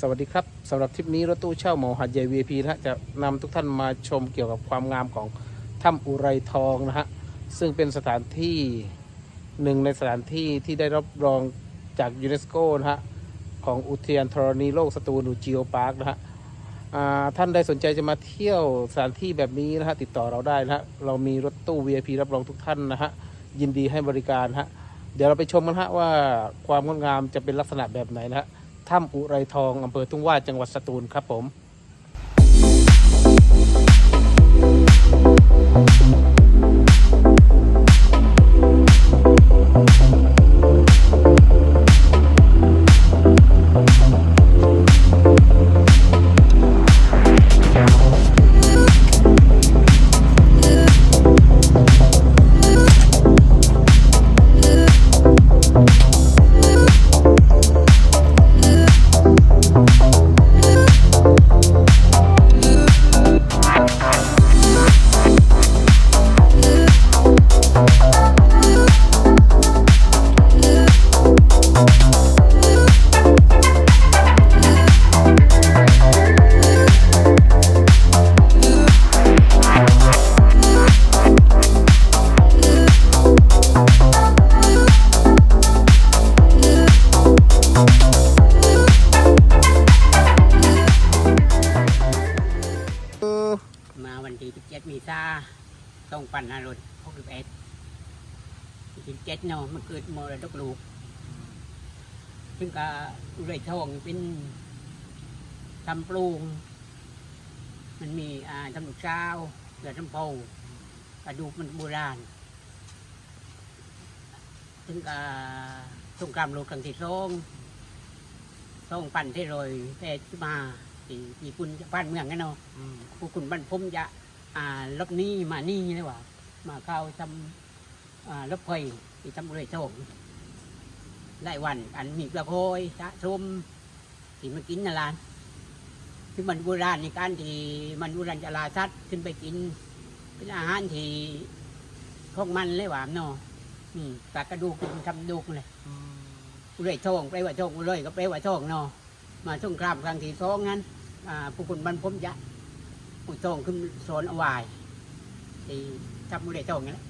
สวัสดีครับสำหรับทริปนี้รถตู้เช่าเหมาหัดใหญ่ VIP นะฮะจะนำทุกท่านมาชมเกี่ยวกับความงามของถ้ำอุไรทองนะฮะซึ่งเป็นสถานที่หนึ่งในสถานที่ที่ได้รับรองจากยูเนสโกนะฮะของอุทยานธรณีโลกสตูลหรือจิโอพาร์คนะฮะท่านใดสนใจจะมาเที่ยวสถานที่แบบนี้นะฮะติดต่อเราได้นะฮะเรามีรถตู้ VIP รับรองทุกท่านนะฮะยินดีให้บริการฮะเดี๋ยวเราไปชมกันฮะว่าความงดงามจะเป็นลักษณะแบบไหนนะฮะ ถ้ำอุไรทองอำเภอทุ่งว่าจังหวัดสตูลครับผม ต้องปั่นหารถ61 17เนาะมันเกิดมรดกลูก ซึ่งก็อุไรทองเป็นทำปลูงมันมีอ่าทำลูกเช้าเกิดทำโพกระดูกมันโบราณ ซึ่งก็สงครามโลกครั้งที่สองต้องปั่นที่โรยแต่มาที่ญี่ปุ่นจะปั้นเมืองกันเนาะผู้คุณบรรพมจะ อ่าลบหนี้มานี่เลยว่ามาเข้าทำอ่าลบเพยที่ทำเลยโชคไล่วันอันมีประโคยสะสมที่มากินนะลานที่มันโบราณในการที่มันโบราณจะลาสัตว์ขึ้นไปกิน เป็นอาหารที่ของมันเลยว่าเนาะอืมปลากระดูกเป็นทำดูกเลยอุเลยทองไปลว่าทองอุเลยก็ไปลว่าทองเนาะมาสงครามครั้งที่สองนั้นอ่าผู้คนบรรพมยะ อุทรงขึ้นสอนเอาไว้ที่ทับมือได้ทองนี่แหละ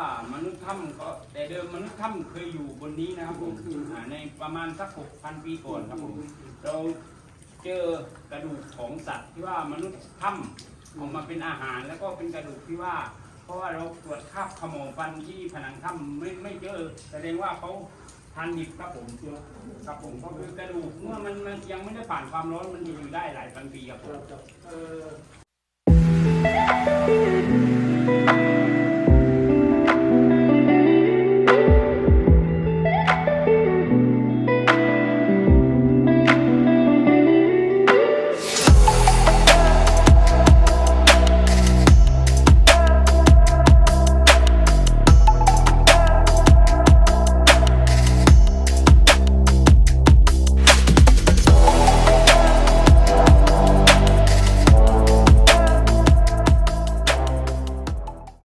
ามนุษย์ถ้ำก็แต่เดิมมนุษย์ถ้ำเคยอยู่บนนี้นะครับผมอ่าในประมาณสักหกพันปีก่อนครับผมเราเจอกระดูกของสัตว์ที่ว่ามนุษย์ถ้ำออกมาเป็นอาหารแล้วก็เป็นกระดูกที่ว่า เพราะว่าเราตรวจคราบขโมงฟันที่ผนังถ้ำไม่ไม่เจอ แสดงว่าเขาทานดิบครับผมครับผมก็คือกระดูกเมื่อมันมันยังไม่ได้ผ่านความร้อนมันอยู่ได้หลายพันปีครับผม